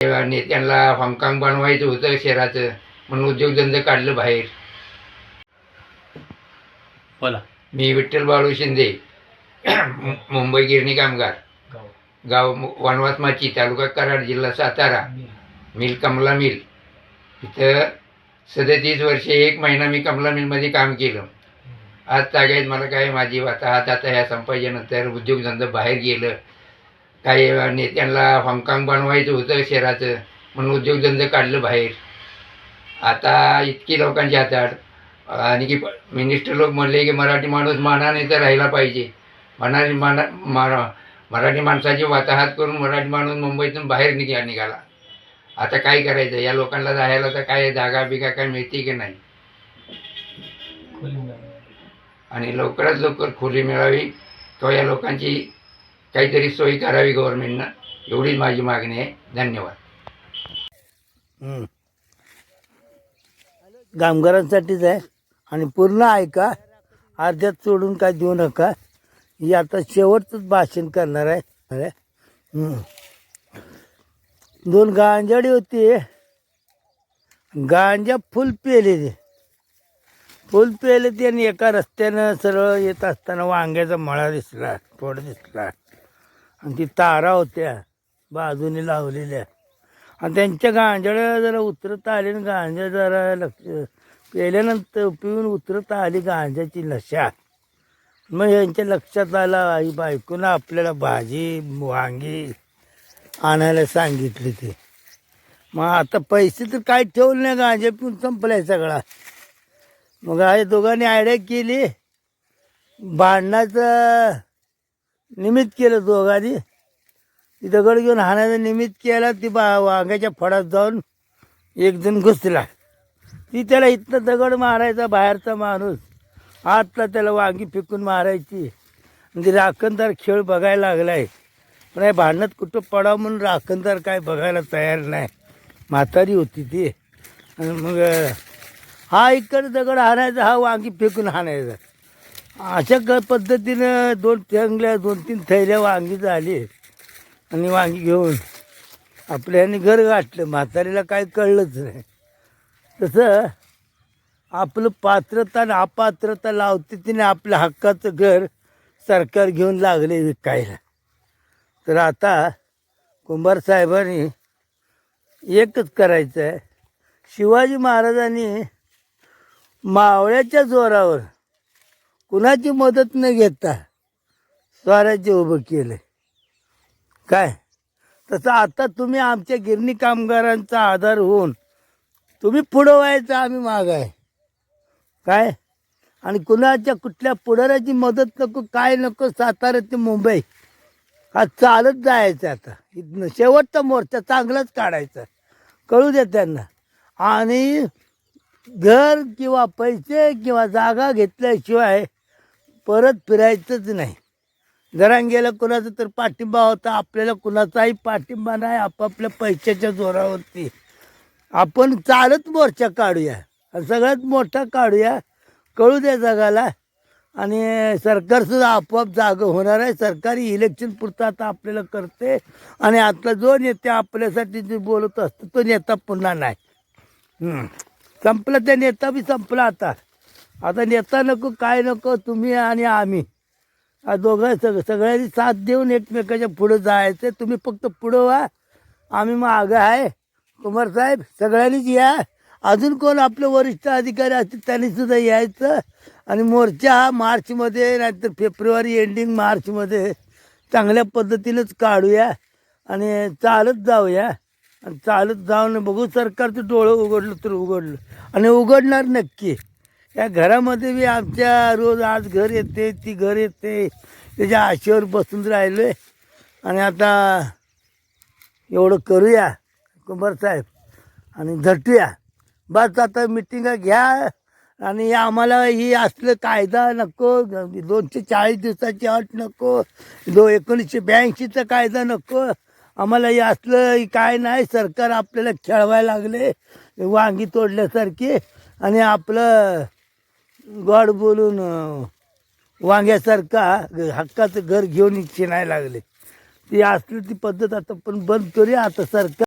नेत्यांना हाँगकाँग बनवायचं होतं शहराचं म्हणून उद्योगधंदे काढलं बाहेर. बोला. मी विठ्ठल बाळू शिंदे मुंबई गिरणी कामगार. गाव. वनवास माची तालुका कराड जिल्हा सातारा. Mill Kamala mill. इथं सदतीस वर्षे एक महिना मी कमला मिलमध्ये काम केलं. आज तागायत मला काय माझी आता हात आता ह्या संपायच्यानंतर उद्योगधंदा बाहेर गेलं. काही नेत्यांना हाँगकाँग बनवायचं होतं शहराचं म्हणून उद्योगधंदे काढलं बाहेर. आता इतकी लोकांच्या हातात आणि की मिनिस्टर लोक म्हणले की मराठी माणूस मानाने तर राहिला पाहिजे. मराठी माना मारा मराठी माणसाची वाताहात करून मराठी माणूस मुंबईतून बाहेर निघा निघाला. आता काय करायचं? या लोकांना राहायला तर काय जागा बिगा काय मिळते की नाही? आणि लवकरात लवकर खोली मिळावी. किंवा या लोकांची काहीतरी सोय करावी गव्हर्नमेंटनं एवढीच माझी मागणी आहे. धन्यवाद. कामगारांसाठीच आहे. आणि पूर्ण ऐका. अर्ध्यात सोडून काय देऊ नका. ही आता शेवटचंच भाषण करणार आहे. अरे. दोन गांजाडी होती. गांजा फुल पेले ते फुल पेले ते आणि एका रस्त्यानं सरळ येत असताना वांग्याचा मळा दिसला थोडं दिसला. आणि ती तारा होत्या बाजूने लावलेल्या. आणि त्यांच्या गांजळ्या जरा उतरत आली आणि गांजा जरा लक्ष पेल्यानंतर पिऊन उतरत आली गांजाची नशा. मग यांच्या लक्षात आलं आई बायकोनं आपल्याला भाजी वांगी आणायला सांगितली ते. मग आता पैसे तर काय ठेवले नाही गांजा पिऊन संपलाय सगळा. मग आई दोघांनी आयडिया केली. भांडणाचं निमित्त केलं दोघांनी ती दगड घेऊन हाणायचं निमित्त केला ती बा वांग्याच्या फडात जाऊन एक जण घुसला. ती त्याला इथनं दगड मारायचा बाहेरचा माणूस. आतला त्याला वांगी फेकून मारायची. ती राखणदार खेळ बघायला लागलाय. पण या भांडणात कुठं पडावं म्हणून राखणदार काय बघायला तयार नाही. म्हातारी होती ती. आणि मग हा इकडे दगड हाणायचा हा वांगी फेकून हाणायचा. अशा क पद्धतीनं दोन चांगल्या दोन तीन थैल्या वांगी झाली. आणि वांगी घेऊन आपल्याने घर गाठलं. म्हातारीला काय कळलंच नाही. तसं आपलं पात्रता आणि अपात्रता लावते तिने आपल्या हक्काचं घर सरकार घेऊन लागले विकायला. तर आता कुंभार साहेबांनी एकच करायचं आहे शिवाजी महाराजांनी मावळ्याच्या जोरावर कुणाची मदत न घेता स्वराज्य उभं केलं काय? तसं आता तुम्ही आमच्या गिरणी कामगारांचा आधार होऊन तुम्ही पुढं व्हायचं आम्ही माग आहे. काय? आणि कुणाच्या कुठल्या पुढाऱ्याची मदत नको काय नको सातारा ते मुंबई. हा चालत जायचं आता. इथनं शेवटचा मोर्चा चांगलाच काढायचा. कळू द्या त्यांना. आणि घर किंवा पैसे किंवा जागा घेतल्याशिवाय परत फिरायचंच नाही. घरांगेला कुणाचा तर पाठिंबा होता आपल्याला कुणाचाही पाठिंबा नाही आपापल्या पैशाच्या जोरावरती. आपण चालत मोर्चा काढूया. सगळ्यात मोठा काढूया कळू द्या जगाला. आणि सरकारसुद्धा आपोआप जागं होणार आहे. सरकारी इलेक्शन पुरतं आता आपल्याला करते. आणि आता जो नेते आपल्यासाठी जे बोलत असतो तो नेता पुन्हा नाही. संपला त्या नेता बी संपला आता. आता नेता नको काय नको तुम्ही आणि आम्ही. दोघं सग सगळ्यांनी साथ देऊन एकमेकाच्या पुढं जायचं. तुम्ही फक्त पुढं व्हा. आम्ही मागं आहे. कुमार साहेब सगळ्यांनीच या. अजून कोण आपले वरिष्ठ अधिकारी असतील त्यांनी सुद्धा यायचं. आणि मोर्चा हा मार्चमध्ये नाहीतर फेब्रुवारी एंडिंग मार्चमध्ये चांगल्या पद्धतीनंच काढूया. आणि चालत जाऊया. आणि चालत जाऊन बघू सरकारचं डोळं उघडलं तर उघडलं. आणि उघडणार नक्की. या घरामध्ये बी आमच्या रोज आज घर येते ती घर येते. त्याच्या आशेवर बसून राहिलो आहे आणि आता एवढं करूया कुंभार साहेब. आणि झटूया. बस आता मिटिंगा घ्या. आणि आम्हाला ही असलं कायदा नको दोनशे चाळीस दिवसाची अट नको दो एकोणीसशे ब्याऐंशीचा कायदा नको. आम्हाला हे असलं काय नाही सरकार आपल्याला खेळवायला लागले वांगी तोडल्यासारखी. आणि आपलं गॉड बोलून वांग्यासारखा हक्काचं घर घेऊन शिनायला लागले. ती असली ती पद्धत आता पण बंद करूया आता सरकार.